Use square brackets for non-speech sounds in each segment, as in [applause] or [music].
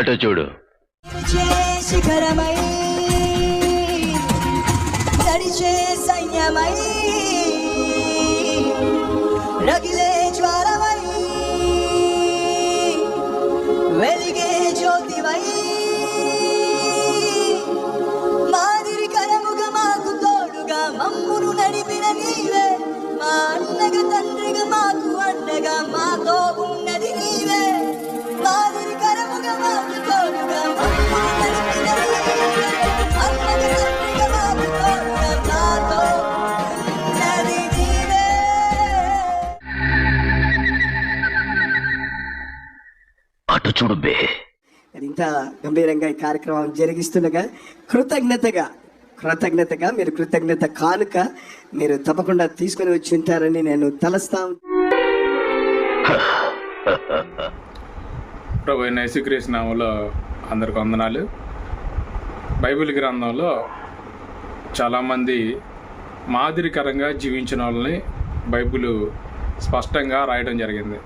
అటు చూడు. శిఖరమై నడిచే సైన్యమై రగిలే చూడు బే ఇంత గంభీరంగా ఈ కార్యక్రమం జరిగిస్తుండగా కృతజ్ఞతగా కృతజ్ఞతగా మీరు కృతజ్ఞత కానుక మీరు తప్పకుండా తీసుకొని వచ్చి ఉంటారని నేను తలస్తా [laughs] ప్రభు అయిన యేసుక్రీస్తు నామంలో అందరికి వందనాలు. బైబిల్ గ్రంథంలో చాలామంది మాదిరికరంగా జీవించిన వాళ్ళని బైబిల్ స్పష్టంగా రాయడం జరిగింది.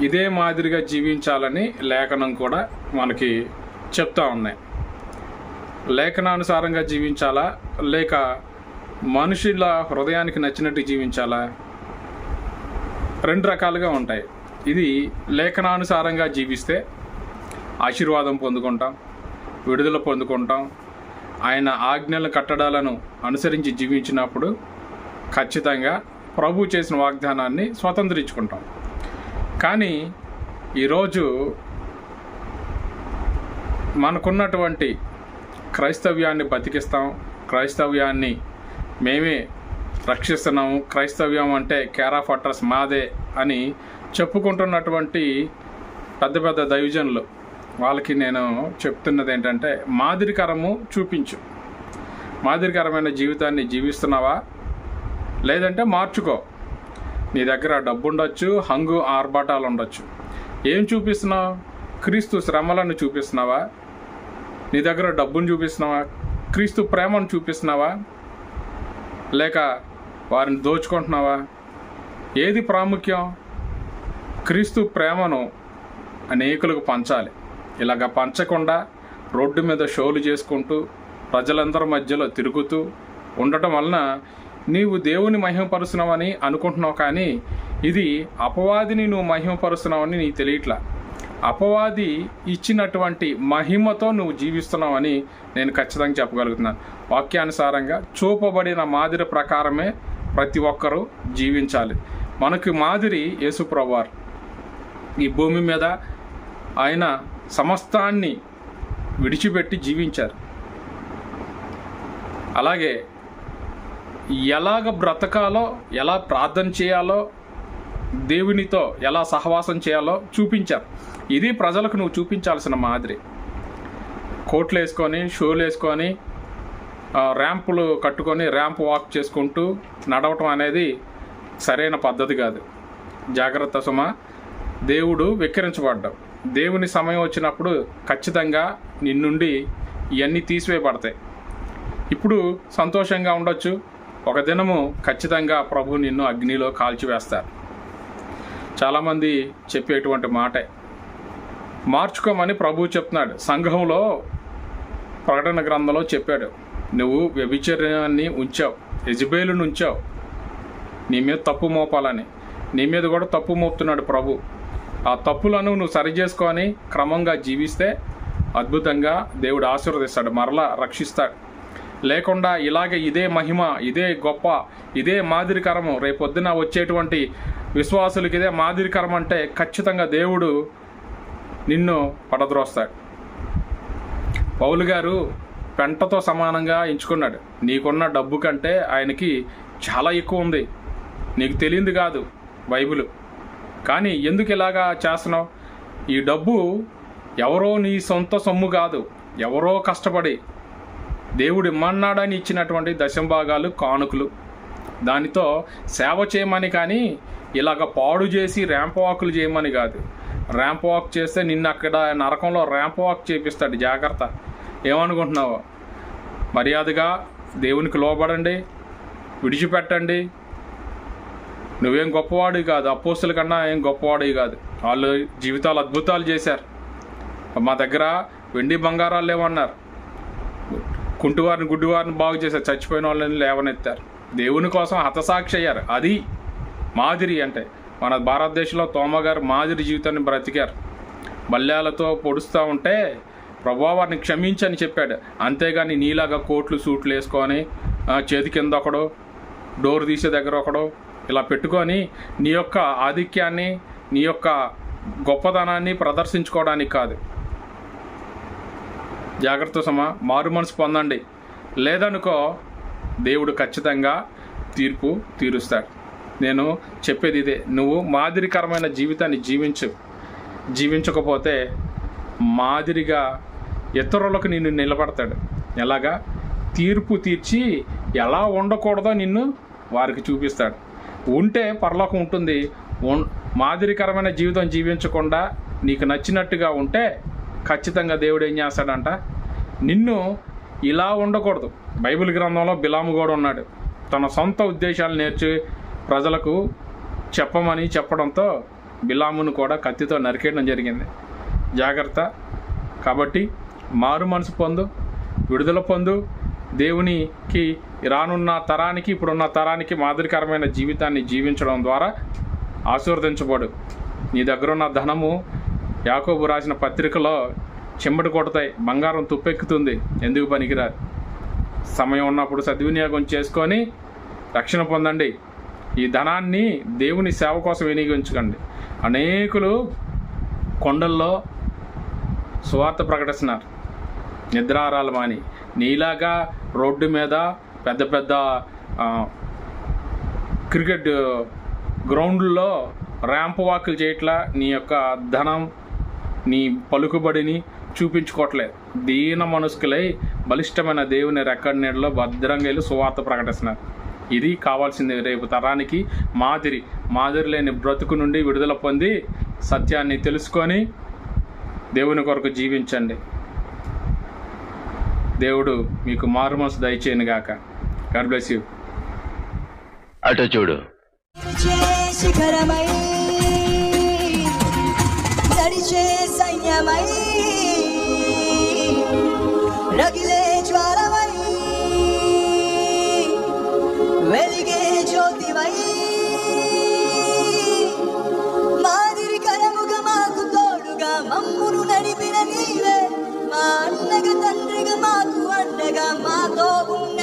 ఇదే మాదిరిగా జీవించాలని లేఖనం కూడా మనకి చెప్తా ఉన్నాయి. లేఖనానుసారంగా జీవించాలా? లేక మనుషుల హృదయానికి నచ్చినట్టు జీవించాలా? రెండు రకాలుగా ఉంటాయి. ఇది లేఖనానుసారంగా జీవిస్తే ఆశీర్వాదం పొందుకుంటాం విడుదల పొందుకుంటాం ఆయన ఆజ్ఞల కట్టడాలను అనుసరించి జీవించినప్పుడు ఖచ్చితంగా ప్రభు చేసిన వాగ్దానాన్ని స్వతంత్రించుకుంటాం. కానీ ఈరోజు మనకున్నటువంటి క్రైస్తవ్యాన్ని బతికిస్తాం. క్రైస్తవ్యాన్ని మేమే రక్షిస్తున్నాము. క్రైస్తవ్యం అంటే కేర్ ఆఫ్ అట్రస్ మాదే అని చెప్పుకుంటున్నటువంటి పెద్ద పెద్ద దైవజనులు వాళ్ళకి నేను చెప్తున్నది ఏంటంటే మాదిరికరము చూపించు. మాదిరికరమైన జీవితాన్ని జీవిస్తున్నావా? లేదంటే మార్చుకో. నీ దగ్గర డబ్బు ఉండొచ్చు హంగు ఆర్భాటాలు ఉండొచ్చు ఏం చూపిస్తున్నావు? క్రీస్తు శ్రమలను చూపిస్తున్నావా? నీ దగ్గర డబ్బును చూపిస్తున్నావా? క్రీస్తు ప్రేమను చూపిస్తున్నావా? లేక వారిని దోచుకుంటున్నావా? ఏది ప్రాముఖ్యం? క్రీస్తు ప్రేమను అనేకులకు పంచాలి. ఇలాగ పంచకుండా రోడ్డు మీద షోలు చేసుకుంటూ ప్రజలందరి మధ్యలో తిరుగుతూ ఉండటం వలన నీవు దేవుని మహిమపరుస్తున్నావని అనుకుంటున్నావు కానీ ఇది అపవాదిని నువ్వు మహిమపరుస్తున్నావని నీకు తెలియట్లా. అపవాది ఇచ్చినటువంటి మహిమతో నువ్వు జీవిస్తున్నావని నేను ఖచ్చితంగా చెప్పగలుగుతున్నాను. వాక్యానుసారంగా చూపబడిన మాదిరి ప్రకారమే ప్రతి ఒక్కరూ జీవించాలి. మనకి మాదిరి యేసుప్రవార్ ఈ భూమి మీద ఆయన సమస్తాన్ని విడిచిపెట్టి జీవించారు. అలాగే ఎలాగ బ్రతకాలో ఎలా ప్రార్థన చేయాలో దేవునితో ఎలా సహవాసం చేయాలో చూపించారు. ఇది ప్రజలకు నువ్వు చూపించాల్సిన మాదిరి. కోట్లు వేసుకొని షూలు వేసుకొని ర్యాంపులు కట్టుకొని ర్యాంప్ వాక్ చేసుకుంటూ నడవటం అనేది సరైన పద్ధతి కాదు. జాగ్రత్త సుమ దేవుడు విక్రించబడ్డావు దేవుని సమయం వచ్చినప్పుడు ఖచ్చితంగా నిన్నుండి ఇవన్నీ తీసివేయబడతాయి. ఇప్పుడు సంతోషంగా ఉండొచ్చు ఒక దినము ఖచ్చితంగా ప్రభు నిన్ను అగ్నిలో కాల్చివేస్తారు. చాలామంది చెప్పేటువంటి మాటే. మార్చుకోమని ప్రభు చెప్తున్నాడు. సంఘంలో ప్రకటన గ్రంథంలో చెప్పాడు. నువ్వు వ్యభిచర్యాన్ని ఉంచావు యజబేలును ఉంచావు. నీ మీద తప్పు మోపాలని. నీ మీద కూడా తప్పు మోపుతున్నాడు ప్రభు. ఆ తప్పులను నువ్వు సరి చేసుకొని క్రమంగా జీవిస్తే అద్భుతంగా దేవుడు ఆశీర్వదిస్తాడు మరలా రక్షిస్తాడు. లేకుండా ఇలాగే ఇదే మహిమ ఇదే గొప్ప ఇదే మాదిరికరము. రేపొద్దున వచ్చేటువంటి విశ్వాసులకి ఇదే మాదిరికరం అంటే ఖచ్చితంగా దేవుడు నిన్ను పడద్రోస్తాడు. పౌలు గారు పెంటతో సమానంగా ఎంచుకున్నాడు. నీకున్న డబ్బు కంటే ఆయనకి చాలా ఎక్కువ ఉంది. నీకు తెలియంది కాదు బైబిల్. కానీ ఎందుకు ఇలాగా చేస్తున్నావు? ఈ డబ్బు ఎవరో నీ సొంత సొమ్ము కాదు. ఎవరో కష్టపడి దేవుడు ఇమ్మన్నాడని ఇచ్చినటువంటి దశంభాగాలు కానుకలు. దానితో సేవ చేయమని కానీ ఇలాగ పాడు చేసి ర్యాంప్ వాకులు చేయమని కాదు. ర్యాంప్ వాక్ చేస్తే నిన్ను అక్కడ నరకంలో ర్యాంప్ వాక్ చేపిస్తాడు. జాగ్రత్త. ఏమనుకుంటున్నావు? మర్యాదగా దేవునికి లోబడండి. విడిచిపెట్టండి. నువ్వేం గొప్పవాడివి కాదు. అపోస్తుల కన్నా ఏం గొప్పవాడివి కాదు. వాళ్ళు జీవితాలు అద్భుతాలు చేశారు. మా దగ్గర వెండి బంగారాలు లేవన్నారు. కుంటివారిని గుడ్డివారిని బాగు చేశారు చచ్చిపోయిన వాళ్ళని లేవనెత్తారు. దేవుని కోసం హతసాక్షి అయ్యారు. అది మాదిరి అంటే మన భారతదేశంలో తోమగారు మాదిరి జీవితాన్ని బ్రతికారు. బల్యాలతో పొడుస్తూ ఉంటే ప్రభా వారిని క్షమించని చెప్పాడు. అంతేగాని నీలాగా కోట్లు సూట్లు వేసుకొని చేతి కింద ఒకడు డోర్ తీసే దగ్గర ఒకడు ఇలా పెట్టుకొని నీ యొక్క ఆధిక్యాన్ని నీ యొక్క గొప్పతనాన్ని ప్రదర్శించుకోవడానికి కాదు. జాగ్రత్త సమా మారు మనసు పొందండి. లేదనుకో దేవుడు ఖచ్చితంగా తీర్పు తీరుస్తాడు. నేను చెప్పేది ఇదే నువ్వు మాదిరికరమైన జీవితాన్ని జీవించు. జీవించకపోతే మాదిరిగా ఇతరులకు నిన్ను నిలబడతాడు. ఎలాగా? తీర్పు తీర్చి ఎలా ఉండకూడదో నిన్ను వారికి చూపిస్తాడు. ఉంటే పరలోకం ఉంటుంది. మాదిరికరమైన జీవితం జీవించకుండా నీకు నచ్చినట్టుగా ఉంటే ఖచ్చితంగా దేవుడు ఏం చేస్తాడంట? నిన్ను ఇలా ఉండకూడదు. బైబిల్ గ్రంథంలో బిలాము కూడా ఉన్నాడు. తన సొంత ఉద్దేశాలు నేర్చి ప్రజలకు చెప్పమని చెప్పడంతో బిలామును కూడా కత్తితో నరికేయడం జరిగింది. జాగ్రత్త. కాబట్టి మారు మనసు పొందు విడుదల పొందు. దేవునికి రానున్న తరానికి ఇప్పుడున్న తరానికి మాదిరికరమైన జీవితాన్ని జీవించడం ద్వారా ఆశీర్వదించబడు. నీ దగ్గరున్న ధనము యాకోబు రాసిన పత్రికలో చెంబడి కొడతాయి బంగారం తుప్పెక్కుతుంది ఎందుకు పనికిరాదు సమయం ఉన్నప్పుడు సద్వినియోగం చేసుకొని రక్షణ పొందండి. ఈ ధనాన్ని దేవుని సేవ కోసం వినియోగించకండి. అనేకులు కొండల్లో సువార్త ప్రకటిస్తున్నారు. నిద్రారాలు మాని. నీలాగా రోడ్డు మీద పెద్ద పెద్ద క్రికెట్ గ్రౌండ్లో ర్యాంప్ వాకులు చేయట్లా నీ యొక్క ధనం నీ పలుకుబడిని చూపించుకోవట్లేదు. దీన మనస్కులై బలిష్టమైన దేవుని రెక్కడి నీడలో భద్రంగా వెళ్ళి సువార్త ప్రకటిస్తున్నారు. ఇది కావాల్సింది. రేపు తరానికి మాదిరి మాదిరి లేని బ్రతుకు నుండి విడుదల పొంది సత్యాన్ని తెలుసుకొని దేవుని కొరకు జీవించండి. దేవుడు మీకు మారు మనసు దయచేయను గాక. గాడ్ బ్లెస్ యూ అటు చూడు. శిఖరమై. నడిచే సైన్యమై రగిలే జ్వాలమై. వెలిగే జ్యోతివై మాదిరి కరముగా మాకు తోడుగా మమ్మును నడిపిన నీవే. మా అన్నగా తండ్రిగా మాకు అండగా మాతో ఉన్న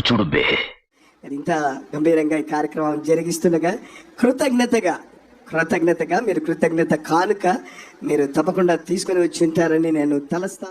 అటు చూడు బే. ఇంత గంభీరంగా ఈ కార్యక్రమం జరిగిస్తుండగా కృతజ్ఞతగా కృతజ్ఞతగా మీరు కృతజ్ఞత కానుక మీరు తప్పకుండా తీసుకొని వచ్చి ఉంటారని నేను తలస్తా